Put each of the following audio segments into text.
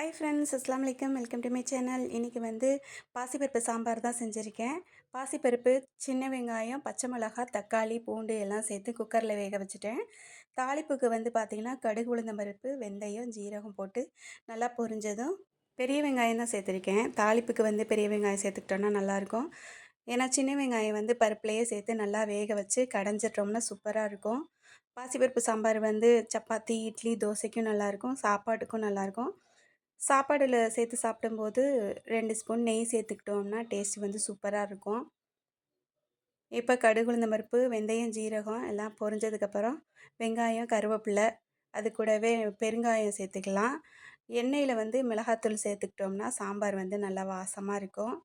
Hi friends அஸ்லாம் வலைக்கம் welcome to my channel இன்றைக்கி வந்து பாசிப்பருப்பு சாம்பார் தான் செஞ்சுருக்கேன். பாசிப்பருப்பு சின்ன வெங்காயம் பச்சை மிளகாய் தக்காளி பூண்டு எல்லாம் சேர்த்து குக்கரில் வேக வச்சுட்டேன். தாளிப்புக்கு வந்து பார்த்திங்கன்னா கடுகு உளுந்தம் பருப்பு வெந்தயம் ஜீரகம் போட்டு நல்லா பொரிஞ்சதும் பெரிய வெங்காயம் தான் சேர்த்துருக்கேன். தாளிப்புக்கு வந்து பெரிய வெங்காயம் சேர்த்துக்கிட்டோன்னா நல்லாயிருக்கும். ஏன்னா சின்ன வெங்காயம் வந்து பருப்புலையே சேர்த்து நல்லா வேக வச்சு கடைஞ்சிட்டோம்னா சூப்பராக இருக்கும். பாசிப்பருப்பு சாம்பார் வந்து சப்பாத்தி இட்லி தோசைக்கும் நல்லாயிருக்கும் சாப்பாட்டுக்கும் நல்லாயிருக்கும். சாப்பாடில் சேர்த்து சாப்பிடும்போது ரெண்டு ஸ்பூன் நெய் சேர்த்துக்கிட்டோம்னா டேஸ்ட் வந்து சூப்பராக இருக்கும். இப்போ கடுகு உளுந்த பருப்பு வெந்தயம் ஜீரகம் எல்லாம் பொரிஞ்சதுக்கப்புறம் வெங்காயம் கருவேப்பிலை அது கூடவே பெருங்காயம் சேர்த்துக்கலாம். எண்ணெயில் வந்து மிளகாத்தூள் சேர்த்துக்கிட்டோம்னா சாம்பார் வந்து நல்லா வாசமாக இருக்கும்.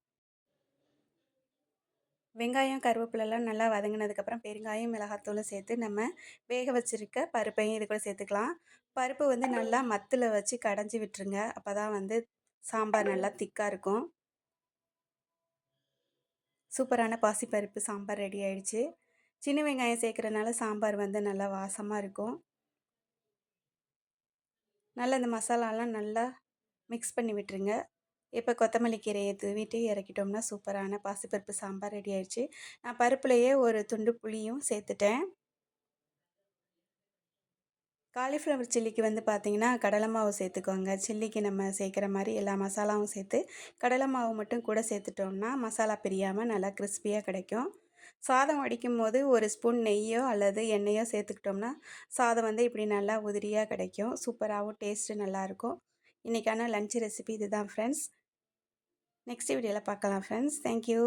வெங்காயம் கருவேப்பிலெல்லாம் நல்லா வதங்கினதுக்கப்புறம் பெருங்காயம் மிளகாத்தூளும் சேர்த்து நம்ம வேக வச்சுருக்க பருப்பையும் இது கூட சேர்த்துக்கலாம். பருப்பு வந்து நல்லா மத்தில் வச்சு கடைஞ்சி விட்டுருங்க. அப்போ தான் வந்து சாம்பார் நல்லா திக்காக இருக்கும். சூப்பரான பாசிப்பருப்பு சாம்பார் ரெடி ஆயிடுச்சு. சின்ன வெங்காயம் சேர்க்குறனால சாம்பார் வந்து நல்லா வாசமாக இருக்கும். நல்லா இந்த மசாலாலாம் நல்லா மிக்ஸ் பண்ணி விட்டுருங்க. இப்போ கொத்தமல்லி கீரையை தூவிட்டு இறக்கிட்டோம்னா சூப்பரான பாசிப்பருப்பு சாம்பார் ரெடி ஆயிடுச்சு. நான் பருப்புலையே ஒரு துண்டு புளியும் சேர்த்துட்டேன். காலிஃப்ளவர் சில்லிக்கு வந்து பார்த்திங்கன்னா கடலை மாவு சேர்த்துக்கோங்க. சில்லிக்கு நம்ம சேர்க்குற மாதிரி எல்லா மசாலாவும் சேர்த்து கடலை மாவு மட்டும் கூட சேர்த்துட்டோம்னா மசாலா பிரியாமல் நல்லா கிறிஸ்பியாக கிடைக்கும். சாதம் வடிக்கும் போது ஒரு ஸ்பூன் நெய்யோ அல்லது எண்ணெயோ சேர்த்துக்கிட்டோம்னா சாதம் வந்து இப்படி நல்லா உதிரியாக கிடைக்கும். சூப்பராகவும் டேஸ்ட்டு நல்லாயிருக்கும். இன்றைக்கான லன்ச் ரெசிபி இதுதான் ஃப்ரெண்ட்ஸ் நெக்ஸ்ட் வீடியோவில் பார்க்கலாம் ஃப்ரெண்ட்ஸ் தேங்க்யூ